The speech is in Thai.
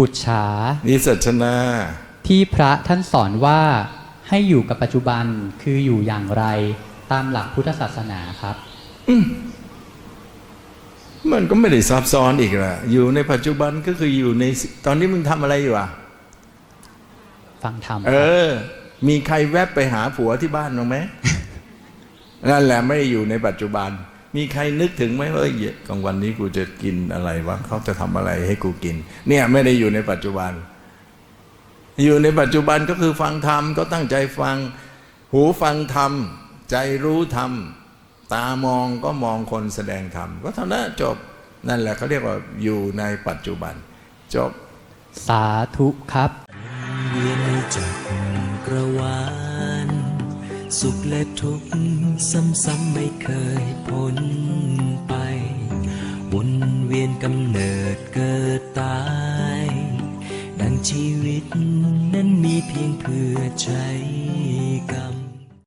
ปุจฉานิสัชนา ที่พระท่านสอนว่าให้อยู่กับปัจจุบันคืออยู่อย่างไรตามหลักพุทธศาสนาครับมันก็ไม่ได้ซับซ้อนอีกละอยู่ในปัจจุบันก็คืออยู่ในตอนนี้มึงทำอะไรอยู่อะ ฟังธรรมเออ มีใครแวบไปหาผัวที่บ้านบ้างไหมนั่นแหละไม่ได้อยู่ในปัจจุบัน มีใครนึกถึงไหมว่ากลางวันนี้กูจะกินอะไรวะเขาจะทำอะไรให้กูกิน เนี่ยไม่ได้อยู่ในปัจจุบัน อยู่ในปัจจุบันก็คือฟังธรรมก็ตั้งใจฟัง หูฟังธรรม ใจรู้ธรรม ตามองก็มองคนแสดงธรรม ก็เท่านั้นจบนั่นแหละเขาเรียกว่าอยู่ในปัจจุบัน จบ สาธุครับเวียนจักรวาล สุขและทุกข์ซ้ำๆไม่เคยพ้นไป วนเวียนกำเนิดเกิดตาย ดังชีวิตนั้นมีเพียงเพื่อใช้